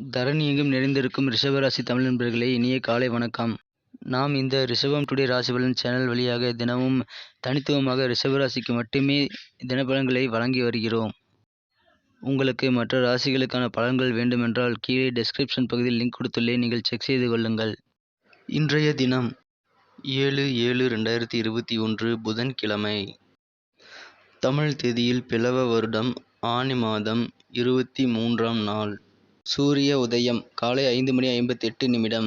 தரணி எங்கும் நிறைந்திருக்கும் ரிஷபராசி தமிழ் நண்பர்களே இனிய காலை வணக்கம். நாம் இந்த ரிஷபம் டுடே ராசி பலன் சேனல் வழியாக தினமும் தனித்துவமாக ரிஷபராசிக்கு மட்டுமே தினபலன்களை வழங்கி வருகிறோம். உங்களுக்கு மற்ற ராசிகளுக்கான பலன்கள் வேண்டுமென்றால் கீழே டெஸ்கிரிப்ஷன் பகுதியில் லிங்க் கொடுத்துள்ளே நீங்கள் செக் செய்து கொள்ளுங்கள். இன்றைய தினம் ஏழு ஏழு ரெண்டாயிரத்தி இருபத்தி ஒன்று புதன்கிழமை. தமிழ் தேதியில் பிளவ வருடம் ஆனி மாதம் இருபத்தி மூன்றாம் நாள். சூரிய உதயம் காலை ஐந்து மணி ஐம்பத்தி எட்டு நிமிடம்.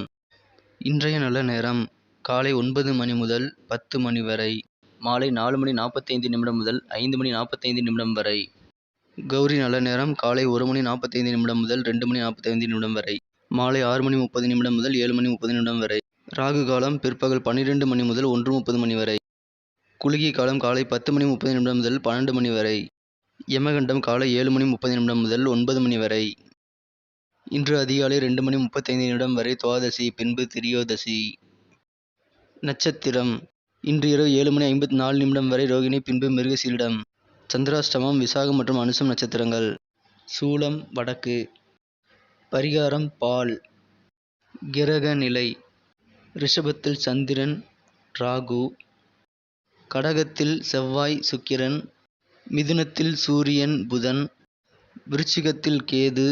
இன்றைய நல்ல நேரம் காலை ஒன்பது மணி முதல் பத்து மணி வரை. மாலை நாலு மணி நாற்பத்தைந்து நிமிடம் முதல் ஐந்து மணி நாற்பத்தைந்து நிமிடம் வரை. கௌரி நல்ல நேரம் காலை ஒரு மணி நாற்பத்தைந்து நிமிடம் முதல் ரெண்டு மணி நாற்பத்தைந்து நிமிடம் வரை. மாலை ஆறு மணி முப்பது நிமிடம் முதல் ஏழு மணி முப்பது நிமிடம் வரை. ராகு காலம் பிற்பகல் பன்னிரெண்டு மணி முதல் ஒன்று முப்பது மணி வரை. குளிகை காலம் காலை பத்து மணி முப்பது நிமிடம் முதல் பன்னெண்டு மணி வரை. யமகண்டம் காலை ஏழு மணி முப்பது நிமிடம் முதல் ஒன்பது மணி வரை. இன்று அதிகாலை ரெண்டு மணி முப்பத்தைந்து நிமிடம் வரை துவாதசி பின்பு திரியோதசி நட்சத்திரம். இன்று இரவு ஏழு மணி ஐம்பத்தி நாலு நிமிடம் வரை ரோகிணி பின்பு மிருகசீரிடம். சந்திராஷ்டமம் விசாகம் மற்றும் அனுசம் நட்சத்திரங்கள். சூலம் வடக்கு. பரிகாரம் பால். கிரக நிலை ரிஷபத்தில் சந்திரன் ராகு. கடகத்தில் செவ்வாய் சுக்கிரன். மிதுனத்தில் சூரியன் புதன். விருச்சிகத்தில் கேது.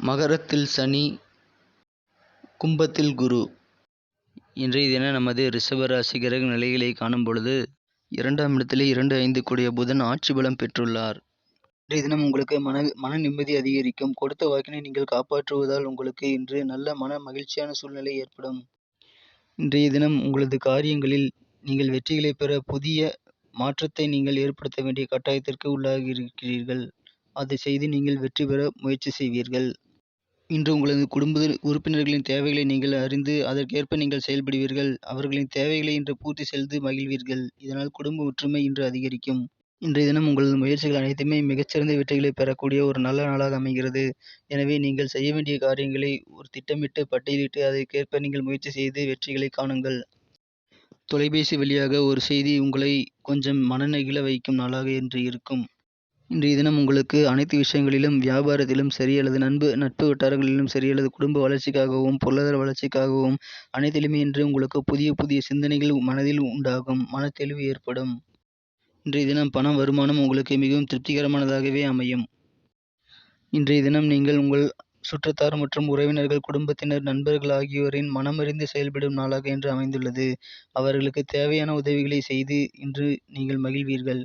மகரத்தில் சனி கும்பத்தில் குரு. இன்றைய தினம் நமது ரிஷபராசி கிரக நிலைகளை காணும் பொழுது இரண்டாம் இடத்திலே இரண்டு ஐந்து கூடிய புதன் ஆட்சி பலம் பெற்றுள்ளார். இன்றைய தினம் உங்களுக்கு மன மன நிம்மதி அதிகரிக்கும். கொடுத்த வாக்கினை நீங்கள் காப்பாற்றுவதால் உங்களுக்கு இன்று நல்ல மன மகிழ்ச்சியான சூழ்நிலை ஏற்படும். இன்றைய தினம் உங்களது காரியங்களில் நீங்கள் வெற்றிகளை பெற புதிய மாற்றத்தை நீங்கள் ஏற்படுத்த வேண்டிய கட்டாயத்திற்கு உள்ளாகி இருக்கிறீர்கள். அதை செய்து நீங்கள் வெற்றி பெற முயற்சி செய்வீர்கள். இன்று உங்களது குடும்ப உறுப்பினர்களின் தேவைகளை நீங்கள் அறிந்து அதற்கேற்ப நீங்கள் செயல்படுவீர்கள். அவர்களின் தேவைகளை இன்று பூர்த்தி செய்து மகிழ்வீர்கள். இதனால் குடும்ப ஒற்றுமை இன்று அதிகரிக்கும். இன்றைய தினம் உங்களது முயற்சிகள் அனைத்துமே மிகச்சிறந்த வெற்றிகளை பெறக்கூடிய ஒரு நல்ல நாளாக அமைகிறது. எனவே நீங்கள் செய்ய வேண்டிய காரியங்களை ஒரு திட்டமிட்டு பட்டியலிட்டு அதற்கேற்ப நீங்கள் முயற்சி செய்து வெற்றிகளை காணுங்கள். தொலைபேசி வழியாக ஒரு செய்தி உங்களை கொஞ்சம் மனநெகிழ வைக்கும் நாளாக இன்று இருக்கும். இன்றைய தினம் உங்களுக்கு அனைத்து விஷயங்களிலும் வியாபாரத்திலும் சரி அல்லது நண்பு நட்பு வட்டாரங்களிலும் சரி அல்லது குடும்ப வளர்ச்சிக்காகவும் பொருளாதார வளர்ச்சிக்காகவும் அனைத்திலுமே இன்று உங்களுக்கு புதிய புதிய சிந்தனைகள் மனதில் உண்டாகும் மனத்தெளிவு ஏற்படும். இன்றைய தினம் பண வருமானம் உங்களுக்கு மிகவும் திருப்திகரமானதாகவே அமையும். இன்றைய தினம் நீங்கள் உங்கள் சுற்றத்தார் மற்றும் உறவினர்கள் குடும்பத்தினர் நண்பர்கள் ஆகியோரின் மனமறிந்து செயல்படும் நாளாக இன்று அமைந்துள்ளது. அவர்களுக்கு தேவையான உதவிகளை செய்து இன்று நீங்கள் மகிழ்வீர்கள்.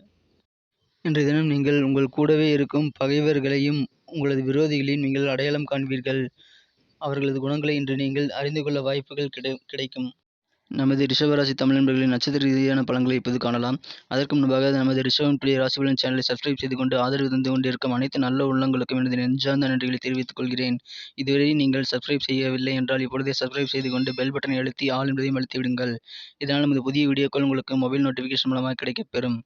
இன்றைய தினம் நீங்கள் உங்கள் கூடவே இருக்கும் பகைவர்களையும் உங்களது விரோதிகளையும் நீங்கள் அடையாளம் காண்பீர்கள். அவர்களது குணங்களை இன்று நீங்கள் அறிந்து கொள்ள வாய்ப்புகள் கிடை கிடைக்கும். நமது ரிஷபராசி தமிழ் நண்பர்களின் நட்சத்திர ரீதியான பலன்களை இப்போது காணலாம். அதற்கு முன்பாக நமது ரிஷபம் பிள்ளை ராசிபலன் சேனலை சப்ஸ்கிரைப் செய்து கொண்டு ஆதரவு தந்து கொண்டிருக்கும் அனைத்து நல்ல உள்ளங்களுக்கும் எனது நெஞ்சார்ந்த நன்றிகளை தெரிவித்துக் கொள்கிறேன். இதுவரை நீங்கள் சப்ஸ்கிரைப் செய்யவில்லை என்றால் இப்பொழுதே சப்ஸ்கிரைப் செய்து கொண்டு பெல் பட்டனை அழுத்தி ஆல் என்பதையும் அழுத்தி விடுங்கள். இதனால் நமது புதிய வீடியோக்கள் உங்களுக்கு மொபைல் நோட்டிஃபிகேஷன் மூலமாக கிடைக்கப்பெறும்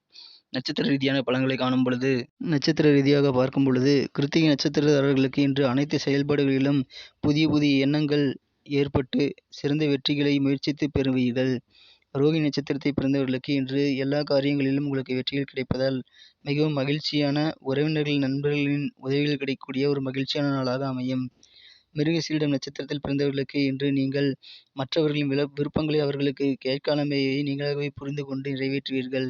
நட்சத்திர ரீதியான பலன்களை காணும் பொழுது நட்சத்திர ரீதியாக பார்க்கும் பொழுது கிருத்திகை நட்சத்திரதாரர்களுக்கு இன்று அனைத்து செயல்பாடுகளிலும் புதிய புதிய எண்ணங்கள் ஏற்பட்டு சிறந்த வெற்றிகளை முயற்சித்து பெறுவீர்கள். ரோகி நட்சத்திரத்தை பிறந்தவர்களுக்கு இன்று எல்லா காரியங்களிலும் உங்களுக்கு வெற்றிகள் கிடைப்பதால் மிகவும் மகிழ்ச்சியான உறவினர்கள் நண்பர்களின் உதவிகள் கிடைக்கக்கூடிய ஒரு மகிழ்ச்சியான நாளாக அமையும். மிருகசீரிடம் நட்சத்திரத்தில் பிறந்தவர்களுக்கு இன்று நீங்கள் மற்றவர்களின் விழ விருப்பங்களை அவர்களுக்கு கேட்காமலேயே நீங்களாகவே புரிந்து கொண்டு நிறைவேற்றுவீர்கள்.